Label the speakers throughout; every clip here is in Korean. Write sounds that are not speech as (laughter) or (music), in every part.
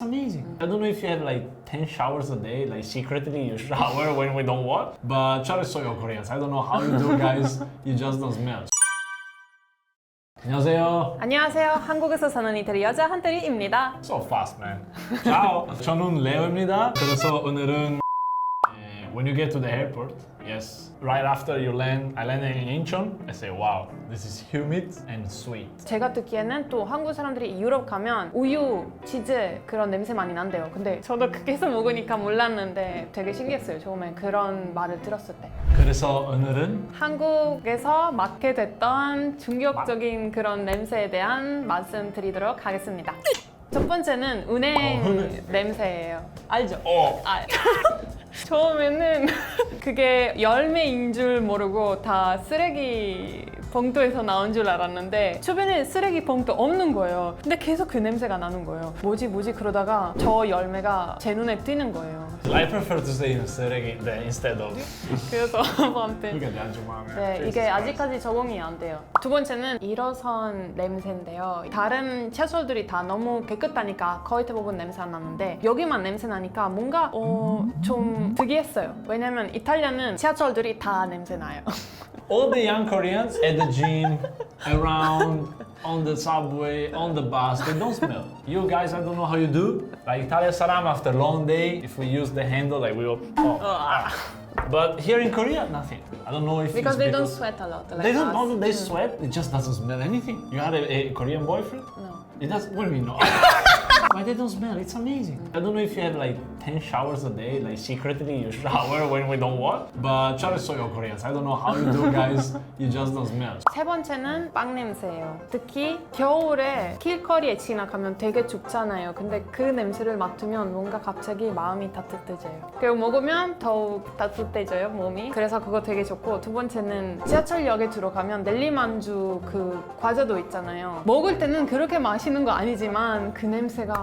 Speaker 1: amazing. I don't know if you have like 10 showers a day, like secretly you shower when we don't want, but 잘했어요, Koreans. I don't know how you do, guys. You just don't smell. 안녕하세요.
Speaker 2: 안녕하세요. 한국에서 사는 이태리 여자 한태리입니다.
Speaker 1: So fast, man. Ciao. 저는 레오입니다. 그래서 오늘은 eh, when you get to the airport, yes, right after you land, I landed in Incheon. I say, wow, this is humid and sweet.
Speaker 2: 제가 듣기에는 또 한국 사람들이 유럽 가면 우유, 치즈 그런 냄새 많이 난대요. 근데 저도 (laughs) 그게서 먹으니까 몰랐는데 되게 신기했어요. 처음에 그런 말을 들었을 때.
Speaker 1: 그래서 오늘은
Speaker 2: 한국에서 맡게 됐던 충격적인 그런 냄새에 대한 말씀 드리도록 하겠습니다. 첫 번째는 은행
Speaker 1: 어, 은행.
Speaker 2: 냄새예요. 알죠?
Speaker 1: 어,
Speaker 2: 아, (laughs) 처음에는 (laughs) 그게 열매인 줄 모르고 다 쓰레기 봉투에서 나온 줄 알았는데 주변에 쓰레기 봉투 없는 거예요. 근데 계속 그 냄새가 나는 거예요. 뭐지 뭐지 그러다가 저 열매가 제 눈에 띄는 거예요.
Speaker 1: I prefer to say 쓰레기 than instead of.
Speaker 2: 그래서 아무튼
Speaker 1: at that, Jumame.
Speaker 2: 네, 이게. 아직까지 적응이 안 돼요. 두 번째는 일어선 냄새인데요. 다른 채소들이 다 너무 깨끗하니까 거의 대부분 냄새 안 나는데 여기만 냄새 나니까 뭔가 어, 좀 특이했어요. 왜냐면 이탈리아는 지하철들이 다 냄새 나요. (laughs)
Speaker 1: All the young Koreans at the gym, around, on the subway, on the bus, they don't smell. You guys, I don't know how you do. Like Italia Saram, after a long day, if we use the handle, like we will. Oh. ah. But here in Korea, nothing. I don't know if
Speaker 2: because
Speaker 1: it's
Speaker 2: they don't sweat a lot. Like
Speaker 1: They don't.
Speaker 2: us.
Speaker 1: No, they sweat. It just doesn't smell anything. You had a, a Korean boyfriend?
Speaker 2: No.
Speaker 1: It does. What do you mean? No. (laughs) Why they don't smell? It's amazing. I don't know if you have like 10 showers a day, like secretly you shower when we don't want. But 잘했어요, Koreans. I don't know how you do, guys. You just don't smell.
Speaker 2: 세 번째는 빵 냄새예요. 특히 겨울에 길거리에 지나가면 되게 춥잖아요. 근데 그 냄새를 맡으면 뭔가 갑자기 마음이 따뜻해져요. 그리고 먹으면 더욱 따뜻해져요, 몸이. 그래서 그거 되게 좋고 두 번째는 지하철역에 들어가면 넬리만주 그 과자도 있잖아요. 먹을 때는 그렇게 맛있는 거 아니지만 그 냄새가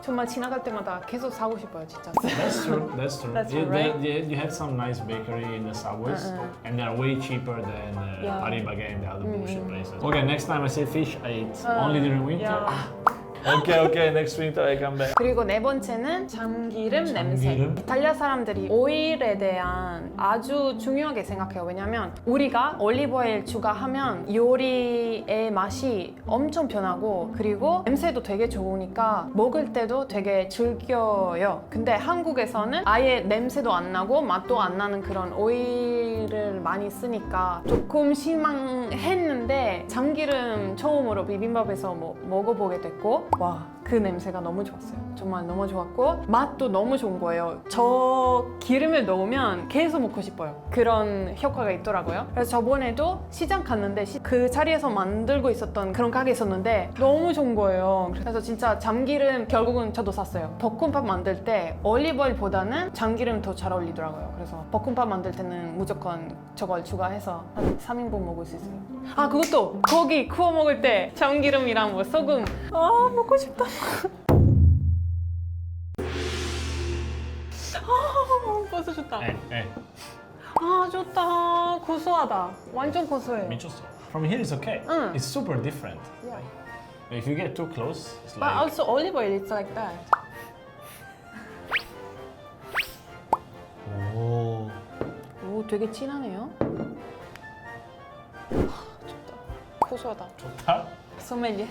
Speaker 2: 정말 지나갈 때마다 계속 사고 싶어요, 진짜.
Speaker 1: That's true. That's true.
Speaker 2: That's
Speaker 1: you,
Speaker 2: true, right?
Speaker 1: they- you, you have some nice bakery in the subways,
Speaker 2: Uh-uh.
Speaker 1: and they're way cheaper than uh,
Speaker 2: Yeah.
Speaker 1: Baguette and the other bullshit places. Okay, next time I say fish, I eat
Speaker 2: Uh,
Speaker 1: only during winter.
Speaker 2: yeah.
Speaker 1: Okay, okay. Next winter I come back.
Speaker 2: 그리고 네 번째는 참기름, 냄새.
Speaker 1: 참기름?
Speaker 2: 이탈리아 사람들이 오일에 대한 아주 중요하게 생각해요. 왜냐면 우리가 올리브오일 추가하면 요리의 맛이 엄청 변하고 그리고 냄새도 되게 좋으니까 먹을 때도 되게 즐겨요. 근데 한국에서는 아예 냄새도 안 나고 맛도 안 나는 그런 오일을 많이 쓰니까 조금 실망했는데 참 기름 처음으로 비빔밥에서 뭐 먹어보게 됐고 와 그 냄새가 너무 좋았어요. 정말 너무 좋았고 맛도 너무 좋은 거예요. 저 기름을 넣으면 계속 먹고 싶어요. 그런 효과가 있더라고요. 그래서 저번에도 시장 갔는데 시- 그 자리에서 만들고 있었던 그런 가게 있었는데 너무 좋은 거예요. 그래서 진짜 참기름 결국은 저도 샀어요. 볶음밥 만들 때 올리브오일보다는 참기름 더 잘 어울리더라고요. 그래서 볶음밥 만들 때는 무조건 저걸 추가해서 한 3인분 먹을 수 있어요. 아 그것도 고기 구워 먹을 때 참기름이랑 뭐 소금 아 먹고 싶다. 아, 벌써 좋다.
Speaker 1: Hey, hey.
Speaker 2: 아 좋다. 고소하다. 완전 고소해.
Speaker 1: 미쳤어. From here it's okay.
Speaker 2: 응.
Speaker 1: It's super different.
Speaker 2: Yeah.
Speaker 1: If you get too close, it's
Speaker 2: But
Speaker 1: like.
Speaker 2: also olive oil, it's like that.
Speaker 1: 오.
Speaker 2: 오, 되게 진하네요. 고소하다.
Speaker 1: 좋다.
Speaker 2: 소믈리에.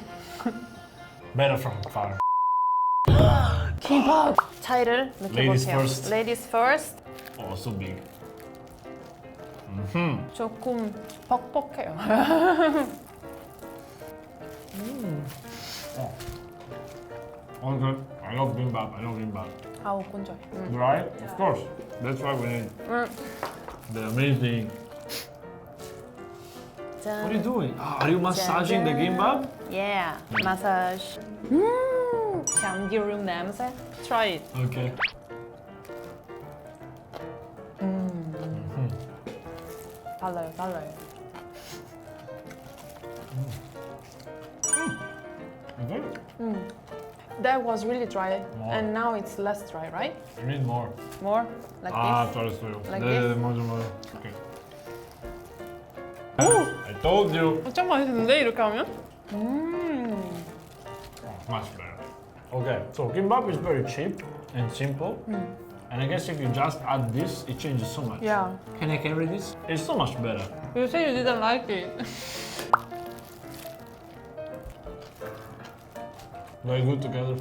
Speaker 1: Better from far.
Speaker 2: 김밥. 차이를 느껴보세요.
Speaker 1: Ladies first.
Speaker 2: Ladies first.
Speaker 1: Oh, so big. 음.
Speaker 2: 조금 뻑뻑해요.
Speaker 1: Oh, good. I love bimbap. I love bimbap.
Speaker 2: 아우 꼰절. 음.
Speaker 1: Right? Of course. That's why we need
Speaker 2: 음.
Speaker 1: the amazing.
Speaker 2: 짠.
Speaker 1: What are you doing? Ah, are you massaging the gimbap?
Speaker 2: Yeah, massage. 음, 참기름 냄새. Try it.
Speaker 1: Okay.
Speaker 2: 달라요, 달라요.
Speaker 1: Okay.
Speaker 2: 음. That was really dry,
Speaker 1: More.
Speaker 2: and now it's less dry, right?
Speaker 1: You need more.
Speaker 2: More like
Speaker 1: ah,
Speaker 2: this.
Speaker 1: 잘했어요.
Speaker 2: Like
Speaker 1: 네,
Speaker 2: this?
Speaker 1: 네, 맞아, 맞아. Okay. I told you.
Speaker 2: 좀 맛있는데 이렇게 하면? 음.
Speaker 1: Oh, much better. Okay, so kimbap is very cheap and simple. And I guess if you just add this, it changes so much.
Speaker 2: Yeah.
Speaker 1: Can I carry this? It's so much better.
Speaker 2: You say you didn't like it.
Speaker 1: Very good together.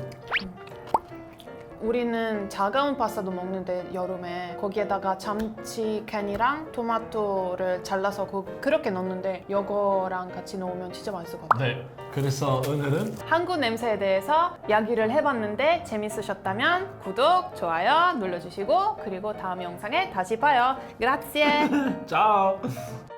Speaker 2: 우리는 차가운 파스타도 먹는데 여름에 거기에다가 참치 캔이랑 토마토를 잘라서 그, 그렇게 넣는데 이거랑 같이 넣으면 진짜 맛있을 것 같아요.
Speaker 1: 네. 그래서 오늘은
Speaker 2: 한국 냄새에 대해서 이야기를 해봤는데 재밌으셨다면 구독, 좋아요 눌러주시고 그리고 다음 영상에 다시 봐요. 그라치에.
Speaker 1: ciao. (laughs)